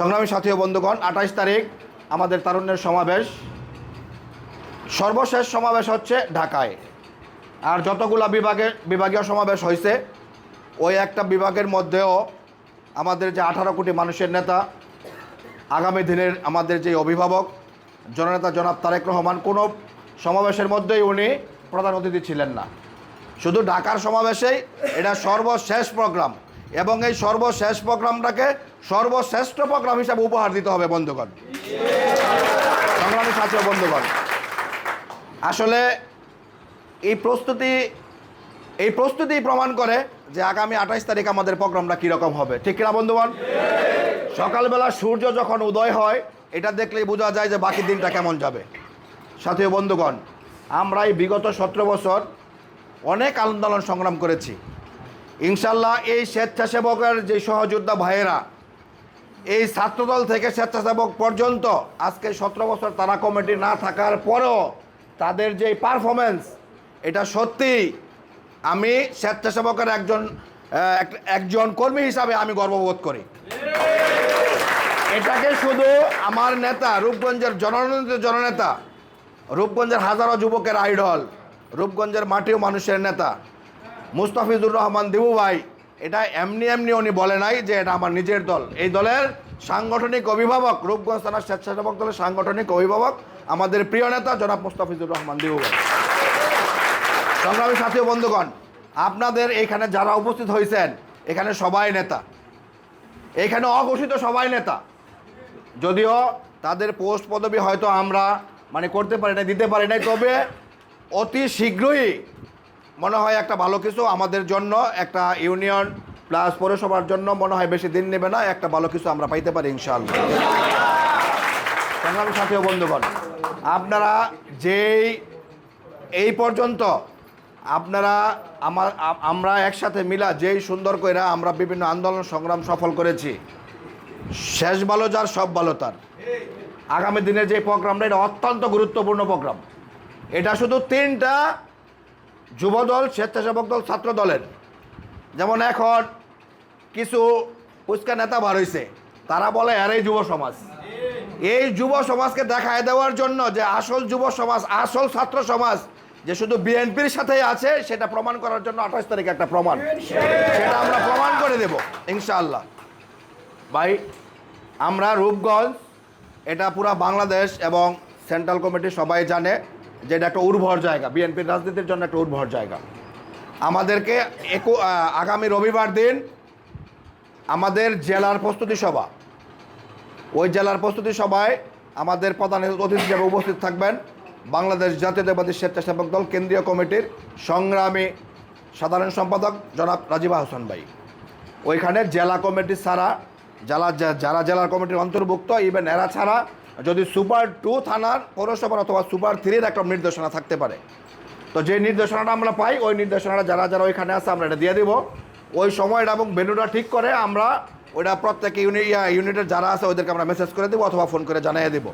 সংগ্রামী সাথী বন্ধুগণ, আঠাইশ তারিখ আমাদের তারুণ্যের সমাবেশ। সর্বশেষ সমাবেশ হচ্ছে ঢাকায়। আর যতগুলা বিভাগে, বিভাগীয় সমাবেশ হয়েছে ওই একটা বিভাগের মধ্যেও আমাদের যে আঠারো কোটি মানুষের নেতা, আগামী দিনের আমাদের যে অভিভাবক, জননেতা জনাব তারেক রহমান, কোনো সমাবেশের মধ্যেই উনি প্রধান অতিথি ছিলেন না। শুধু ঢাকার সমাবেশেই, এটা সর্বশেষ প্রোগ্রাম। এবং এই সর্বশেষ প্রোগ্রামটাকে সর্বশ্রেষ্ঠ প্রোগ্রাম হিসাবে উপহার দিতে হবে বন্ধুগণ। সংগ্রামী ছাত্র বন্ধুগণ। আসলে এই প্রস্তুতি এই প্রস্তুতি প্রমাণ করে যে আগামী আঠাইশ তারিখ আমাদের প্রোগ্রামটা কীরকম হবে। ঠিক কিনা বন্ধুগণ? সকালবেলা সূর্য যখন উদয় হয়, এটা দেখলেই বোঝা যায় যে বাকি দিনটা কেমন যাবে। সাথে বন্ধুগণ, আমরা এই বিগত সতেরো বছর অনেক আন্দোলন সংগ্রাম করেছি। ইনশাল্লাহ এই স্বেচ্ছাসেবকের যে সহযোদ্ধা ভাইয়েরা, এই ছাত্রদল থেকে স্বেচ্ছাসেবক পর্যন্ত আজকে সতেরো বছর তারা কমিটি না থাকার পরেও তাদের যে পারফরমেন্স এটা সত্যি আমি স্বেচ্ছাসেবকের একজন এক- একজন কর্মী হিসাবে আমি গর্ববোধ করি। এটাকে শুধু আমার নেতা, রূপগঞ্জের জননেতা জননেতা, রূপগঞ্জের হাজারো যুবকের আইডল রূপগঞ্জের মাটিও মানুষের নেতা মুস্তাফিজুর রহমান দিবু ভাই, এটা এমনি এমনি উনি বলে নাই যে এটা আমার নিজের দল। এই দলের সাংগঠনিক অভিভাবক, রূপগঞ্জ থানার স্বেচ্ছাসেবক দলের সাংগঠনিক অভিভাবক আমাদের প্রিয় নেতা জনাব মুস্তাফিজুর রহমান দিবু ভাই। সংগ্রামী সাথী বন্ধুগণ, আপনাদের এখানে যারা উপস্থিত হয়েছেন, এখানে সবাই নেতা। এখানে অঘোষিত সবাই নেতা। যদিও তাদের পোস্ট পদবি হয়তো আমরা মানে করতে পারি না দিতে পারি নাই, তবে অতি শীঘ্রই মনে হয় একটা ভালো কিছু আমাদের জন্য, একটা ইউনিয়ন প্লাস পৌরসভার জন্য মনে হয় বেশি দিন নেবে না, একটা ভালো কিছু আমরা পাইতে পারি ইনশাআল্লাহ। সংগ্রামী সাথী ও বন্ধুগণ, আপনারা যেই, এই পর্যন্ত আপনারা আমার, আমরা একসাথে মিলা যেই সুন্দর কইরা আমরা বিভিন্ন আন্দোলন সংগ্রাম সফল করেছি, শেষ ভালো যার, সব ভালো তার। আগামী দিনের যে প্রোগ্রামটা, এটা অত্যন্ত গুরুত্বপূর্ণ প্রোগ্রাম। এটা শুধু তিনটা যুবদল, স্বেচ্ছাসেবক দল, ছাত্র দলের। যেমন এখন কিছু পুস্কা নেতা বার হয়েছে তারা বলে আর এই যুব সমাজ। এই যুব সমাজকে দেখায় দেওয়ার জন্য যে আসল যুব সমাজ, আসল ছাত্র সমাজ, যে শুধু বিএনপির সাথে আছে, সেটা প্রমাণ করার জন্য আঠাশ তারিখ একটা প্রমাণ। সেটা আমরা প্রমাণ করে দেব, ইনশাআল্লাহ। ভাই, আমরা রূপগঞ্জ, এটা পুরা বাংলাদেশ এবং সেন্ট্রাল কমিটি সবাই জানে যে এটা একটা উর্বর জায়গা, বিএনপির রাজনীতির জন্য একটা উর্বর জায়গা। আমাদেরকে একু আগামী রবিবার দিন আমাদের জেলার প্রস্তুতি সভা। ওই জেলার প্রস্তুতি সভায় আমাদের প্রধান অতিথি হিসেবে উপস্থিত থাকবেন বাংলাদেশ জাতীয়তাবাদী স্বেচ্ছাসেবক দল কেন্দ্রীয় কমিটির সংগ্রামী সাধারণ সম্পাদক জনাব রাজিবা হোসেন ভাই। ওইখানে জেলা কমিটি ছাড়া, জেলা যারা জেলার কমিটির অন্তর্ভুক্ত ইভেন এরা ছাড়া যদি সুপার টু থানার পৌরসভার অথবা সুপার থ্রির একটা নির্দেশনা থাকতে পারে। তো যে নির্দেশনাটা আমরা পাই, ওই নির্দেশনাটা যারা যারা ওইখানে আছে, আমরা এটা দিয়ে দেবো। ওই সময়টা এবং ভেন্যুটা ঠিক করে আমরা ওইটা প্রত্যেক ইউনিট ইউনিটের যারা আছে, ওদেরকে আমরা মেসেজ করে দেবো অথবা ফোন করে জানিয়ে দেবো।